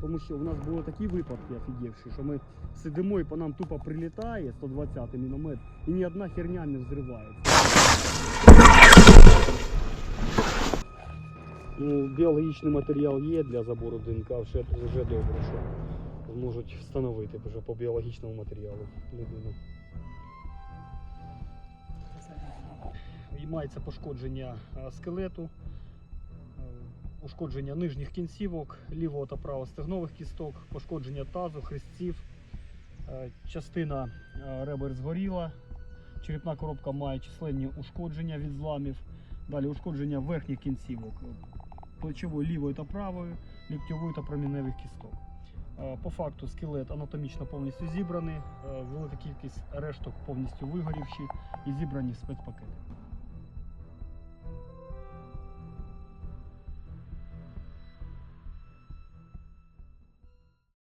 Тому що у нас були такі випадки офігівші, що ми сидимо і по нам тупо прилітає 120-й міномет, і ні одна херня не взривається. Ну, біологічний матеріал є для забору ДНК, вже, вже добре, що зможуть встановити вже по біологічному матеріалу людину. І Мається пошкодження е, скелету, ушкодження нижніх кінцівок, лівого та правого стегнових кісток, пошкодження тазу, хрестців, е, частина е, ребер згоріла, черепна коробка має численні ушкодження від зламів, далі ушкодження верхніх кінцівок, е, плечової лівої та правої, ліктьової та проміневих кісток. По факту скелет анатомічно повністю зібраний, велика кількість решток повністю вигорівші і зібрані в спецпакети.